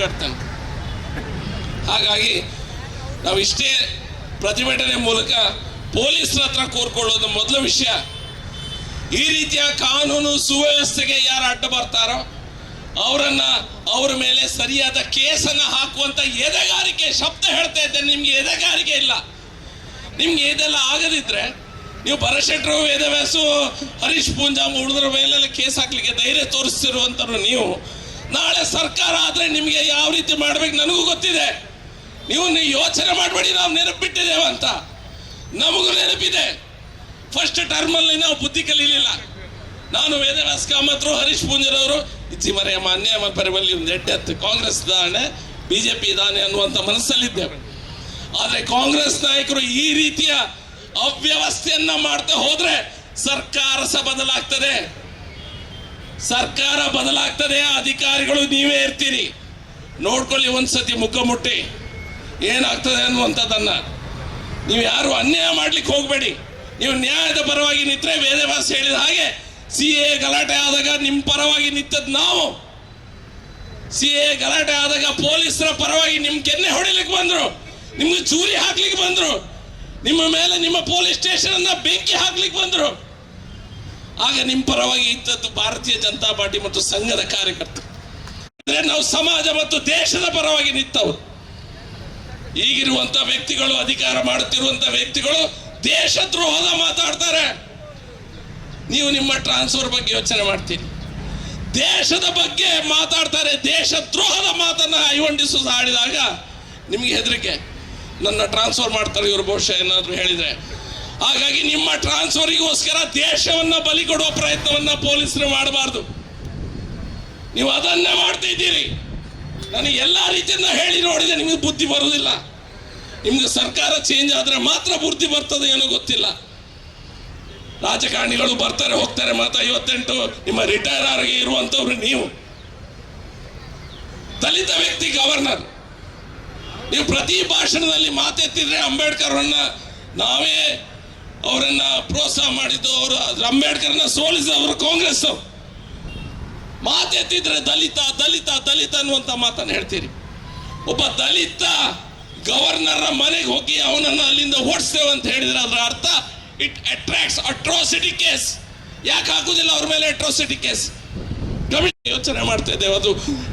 ತಿರುಗಾಡ್ತಾನೆ ಹಾಗಾಗಿ ನಾವು ಇಷ್ಟೇ ಪ್ರತಿಭಟನೆ ಮೂಲಕ ಪೊಲೀಸರ ಹತ್ರ ಕೋರ್ಕೊಳ್ಳೋದು ಮೊದಲ ವಿಷಯ. ಈ ರೀತಿಯ ಕಾನೂನು ಸುವ್ಯವಸ್ಥೆಗೆ ಯಾರು ಅಡ್ಡ ಬರ್ತಾರೋ ಅವರನ್ನ ಅವರ ಮೇಲೆ ಸರಿಯಾದ ಕೇಸನ್ನ ಹಾಕುವಂತ ಎದೆಗಾರಿಕೆ, ಶಬ್ದ ಹೇಳ್ತಾ ಇದ್ದೇನೆ, ನಿಮ್ಗೆ ಎದೆಗಾರಿಕೆ ಇಲ್ಲ. ನಿಮ್ಗೆ ಇದೆಲ್ಲ ಆಗದಿದ್ರೆ ನೀವು ಭರಶೆಟ್ರು, ವೇದವ್ಯಾಸು, ಹರೀಶ್ ಪೂಂಜಾಮ್ ಉಳಿದ್ರ ಮೇಲೆಲ್ಲ ಕೇಸ್ ಹಾಕ್ಲಿಕ್ಕೆ ಧೈರ್ಯ ತೋರಿಸ್ತಿರುವಂಥವ್ರು ನೀವು. ನಾಳೆ ಸರ್ಕಾರ ಆದ್ರೆ ನಿಮಗೆ ಯಾವ ರೀತಿ ಮಾಡ್ಬೇಕು ನನಗೂ ಗೊತ್ತಿದೆ. ನೀವು ಯೋಚನೆ ಮಾಡಬೇಡಿ, ನಾವು ನೆನಪಿಟ್ಟಿದ್ದೇವೆ ಅಂತ. ನಮಗೂ ನೆನಪಿದೆ. ಫಸ್ಟ್ ಟರ್ಮಲ್ಲಿ ನಾವು ಬುದ್ಧಿ ಕಲೀಲಿಲ್ಲ. ನಾನು ವೇದವ್ಯಾಸ ಕಾಮತ್ರು, ಹರೀಶ್ ಪೂಂಜರವರು ಇಚ್ಚಿ ಮರೆಯ ಮಾನ್ಯ ಪರಿಬಲ್ಲಿ ಒಂದು ಎಡ್ಡೆತ್ತು ಕಾಂಗ್ರೆಸ್ ಜೆ ಪಿ ಇದ್ದಾನೆ ಅನ್ನುವಂಥ ಮನಸ್ಸಲ್ಲಿದ್ದೇವೆ ಆದರೆ ಕಾಂಗ್ರೆಸ್ ನಾಯಕರು ಈ ರೀತಿಯ ಅವ್ಯವಸ್ಥೆಯನ್ನ ಮಾಡ್ತಾ ಹೋದರೆ ಸರ್ಕಾರ ಸಹ ಬದಲಾಗ್ತದೆ. ಸರ್ಕಾರ ಬದಲಾಗ್ತದೆ ಅಧಿಕಾರಿಗಳು ನೀವೇ ಇರ್ತೀರಿ. ನೋಡ್ಕೊಳ್ಳಿ ಒಂದ್ಸತಿ ಮುಖ ಮುಟ್ಟಿ. ಏನಾಗ್ತದೆ ಅನ್ನುವಂಥದ್ದನ್ನು. ನೀವು ಯಾರು ಅನ್ಯಾಯ ಮಾಡ್ಲಿಕ್ಕೆ ಹೋಗಬೇಡಿ. ನೀವು ನ್ಯಾಯದ ಪರವಾಗಿ ನಿಂತರೆ ವೇದವ್ಯಾಸ ಹೇಳಿದ ಹಾಗೆ ಸಿ ಎ ಗಲಾಟೆ ಆದಾಗ ನಿಮ್ಮ ಪರವಾಗಿ ನಿಂತದ್ದು ನಾವು. ಸಿ ಎ ಗಲಾಟೆ ಆದಾಗ ಪೊಲೀಸರ ಪರವಾಗಿ ನಿಮ್ಮ ಕೆನ್ನೆ ಹೊಡಿಲಿಕ್ಕೆ ಬಂದರು. ನಿಮ್ಗೆ ಚೂರಿ ಹಾಕ್ಲಿಕ್ಕೆ ಬಂದರು. ನಿಮ್ಮ ಮೇಲೆ ನಿಮ್ಮ ಪೊಲೀಸ್ ಸ್ಟೇಷನ್ ಅನ್ನ ಬೆಂಕಿ ಹಾಕ್ಲಿಕ್ಕೆ ಬಂದ್ರು. ಆಗ ನಿಮ್ಮ ಪರವಾಗಿ ಇದ್ದದ್ದು ಭಾರತೀಯ ಜನತಾ ಪಾರ್ಟಿ ಮತ್ತು ಸಂಘದ ಕಾರ್ಯಕರ್ತರು. ಅಂದ್ರೆ ನಾವು ಸಮಾಜ ಮತ್ತು ದೇಶದ ಪರವಾಗಿ ನಿಂತವರು. ಈಗಿರುವಂತ ವ್ಯಕ್ತಿಗಳು, ಅಧಿಕಾರ ಮಾಡುತ್ತಿರುವಂತ ವ್ಯಕ್ತಿಗಳು ದೇಶದ್ರೋಹದ ಮಾತಾಡ್ತಾರೆ. ನೀವು ನಿಮ್ಮ ಟ್ರಾನ್ಸ್ಫರ್ ಬಗ್ಗೆ ಯೋಚನೆ ಮಾಡ್ತೀರಿ ದೇಶದ ಬಗ್ಗೆ ಮಾತಾಡ್ತಾರೆ, ದೇಶದ್ರೋಹದ ಮಾತನ್ನ ಐವಂಡಿಸು ಆಡಿದಾಗ ನಿಮಗೆ ಹೆದರಿಕೆ. ನನ್ನ ಟ್ರಾನ್ಸ್ಫರ್ ಮಾಡ್ತಾರೆ ಇವರು, ಬಹುಶಃ ಏನಾದರೂ ಹೇಳಿದ್ರೆ. ಹಾಗಾಗಿ ನಿಮ್ಮ ಟ್ರಾನ್ಸ್ಫರಿಗೋಸ್ಕರ ದೇಶವನ್ನ ಬಲಿ ಕೊಡುವ ಪ್ರಯತ್ನವನ್ನ ಪೊಲೀಸರು ಮಾಡಬಾರ್ದು. ನೀವು ಅದನ್ನೇ ಮಾಡ್ತಾ ಇದ್ದೀರಿ. ನನಗೆ ಎಲ್ಲ ರೀತಿಯಿಂದ ಹೇಳಿ ನೋಡಿದೆ ನಿಮಗೆ ಬುದ್ಧಿ ಬರುವುದಿಲ್ಲ. ನಿಮ್ಗೆ ಸರ್ಕಾರ ಚೇಂಜ್ ಆದ್ರೆ ಮಾತ್ರ ಬುದ್ಧಿ ಬರ್ತದೆ ಏನೋ ಗೊತ್ತಿಲ್ಲ. ರಾಜಕಾರಣಿಗಳು ಬರ್ತಾರೆ, ಹೋಗ್ತಾರೆ ಮಾತ್ರ. ಐವತ್ತೆಂಟು ನಿಮ್ಮ ರಿಟೈರ್ ಆಗಿ ಇರುವಂತವ್ರು ನೀವು. ದಲಿತ ವ್ಯಕ್ತಿ ಗವರ್ನರ್. ನೀವು ಪ್ರತಿ ಭಾಷಣದಲ್ಲಿ ಮಾತೆತ್ತಿದ್ರೆ ಅಂಬೇಡ್ಕರ್ ನಾವೇ ಅವರನ್ನ ಪ್ರೋತ್ಸಾಹ ಮಾಡಿದ್ದು ಅವರು. ಅಂಬೇಡ್ಕರ್ನ ಸೋಲಿಸಿದವರು ಕಾಂಗ್ರೆಸ್ ಮಾತೆತ್ತಿದ್ರೆ ದಲಿತ ದಲಿತ ದಲಿತ ಅನ್ನುವಂತ ಮಾತನ್ನು ಹೇಳ್ತೀರಿ. ಒಬ್ಬ ದಲಿತ ಗವರ್ನರ್ ಮನೆಗೆ ಹೋಗಿ ಅವನನ್ನ ಅಲ್ಲಿಂದ ಓಡಿಸ್ತೇವೆ ಅಂತ ಹೇಳಿದ್ರೆ ಅದರ ಅರ್ಥ ಇಟ್ ಅಟ್ರಾಕ್ಟ್ಸ್ ಅಟ್ರಾಸಿಟಿ ಕೇಸ್ ಯಾಕೆ ಹಾಕುದಿಲ್ಲ ಅವ್ರ ಮೇಲೆ ಅಟ್ರಾಸಿಟಿ ಕೇಸ್ ಕಮಿಟಿ ಯೋಚನೆ ಮಾಡ್ತಾ ಇದ್ದೇವೆ. ಅದು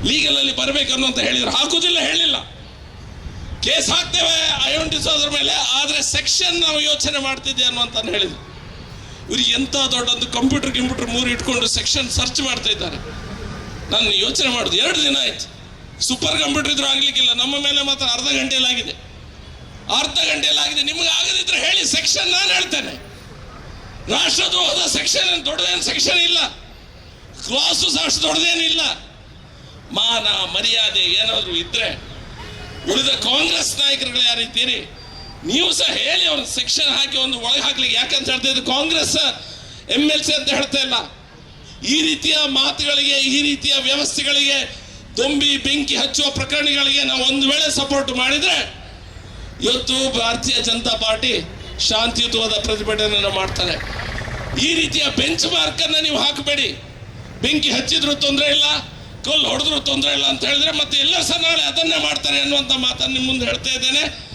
ಲೀಗಲ್ ಅಲ್ಲಿ ಬರಬೇಕು ಹೇಳಿದ್ರು ಹೇಳಿದ್ರೆ. ಹಾಕುದಿಲ್ಲ, ಹೇಳಿಲ್ಲ. ಕೇಸ್ ಹಾಕ್ತೇವೆ ಐಡೆಂಟಿಸೋದ್ರ ಮೇಲೆ, ಆದ್ರೆ ಸೆಕ್ಷನ್ ನಾವು ಯೋಚನೆ ಮಾಡ್ತಿದ್ದೆ ಅನ್ನುವಂತ ಹೇಳಿದ್ರು. ಇವ್ರು ಎಂತ ದೊಡ್ಡೊಂದು ಕಂಪ್ಯೂಟರ್ ಕಂಪ್ಯೂಟರ್ ಮೂರು ಇಟ್ಕೊಂಡು ಸೆಕ್ಷನ್ ಸರ್ಚ್ ಮಾಡ್ತಾ ಇದ್ದಾರೆ. ನಾನು ಯೋಚನೆ ಮಾಡುದು, ಎರಡು ದಿನ ಆಯ್ತು. ಸೂಪರ್ ಕಂಪ್ಯೂಟರ್ ಇದ್ರೂ ಆಗ್ಲಿಕ್ಕಿಲ್ಲ, ನಮ್ಮ ಮೇಲೆ ಮಾತ್ರ ಅರ್ಧ ಗಂಟೆಯಲ್ಲಾಗಿದೆ. ಅರ್ಧ ಗಂಟೆಯಲ್ಲಾಗಿದೆ, ನಿಮ್ಗೆ ಆಗದಿದ್ರೆ ಹೇಳಿ ಸೆಕ್ಷನ್ ನಾನು ಹೇಳ್ತೇನೆ. ರಾಷ್ಟ್ರದ್ರೋಹದ ಸೆಕ್ಷನ್ ದೊಡ್ಡದೇನು ಸೆಕ್ಷನ್ ಇಲ್ಲ. ಕ್ಲಾಸು ಅಷ್ಟು ದೊಡ್ಡದೇನಿಲ್ಲ. ಮಾನ, ಮರ್ಯಾದೆ ಏನಾದರೂ ಇದ್ರೆ ಉಳಿದ ಕಾಂಗ್ರೆಸ್ ನಾಯಕರುಗಳು ಯಾರಿದ್ದೀರಿ ನೀವು ಸಹ ಹೇಳಿ ಅವ್ರ ಸೆಕ್ಷನ್ ಹಾಕಿ ಒಂದು ಒಳಗೆ ಹಾಕ್ಲಿಕ್ಕೆ. ಯಾಕಂತ ಹೇಳ್ತಾ ಇದ್ದು ಕಾಂಗ್ರೆಸ್ ಎಂ ಎಲ್ ಸಿ ಅಂತ ಹೇಳ್ತಾ ಇಲ್ಲ. ಈ ರೀತಿಯ ಮಾತುಗಳಿಗೆ, ಈ ರೀತಿಯ ವ್ಯವಸ್ಥೆಗಳಿಗೆ ದೊಂಬಿ ಬೆಂಕಿ ಹಚ್ಚುವ ಪ್ರಕರಣಗಳಿಗೆ ನಾವು ಒಂದು ವೇಳೆ ಸಪೋರ್ಟ್ ಮಾಡಿದ್ರೆ ಇವತ್ತು ಭಾರತೀಯ ಜನತಾ ಪಾರ್ಟಿ ಶಾಂತಿಯುತವಾದ ಪ್ರತಿಭಟನೆಯನ್ನು ಮಾಡ್ತಾರೆ ಈ ರೀತಿಯ ಬೆಂಚ್ ಮಾರ್ಕ್ ಅನ್ನ ನೀವು ಹಾಕಬೇಡಿ. ಬೆಂಕಿ ಹಚ್ಚಿದ್ರು ತೊಂದರೆ ಇಲ್ಲ. ಕಲ್ಲು ಹೊಡೆದ್ರು ತೊಂದರೆ ಇಲ್ಲ ಅಂತ ಹೇಳಿದ್ರೆ ಮತ್ತೆ ಎಲ್ಲರೂ ಸಹ ನಾಳೆ ಅದನ್ನೇ ಮಾಡ್ತಾರೆ ಅನ್ನುವಂಥ ಮಾತನ್ನು ನಿಮ್ಮ ಮುಂದೆ ಹೇಳ್ತಾ ಇದ್ದೇನೆ.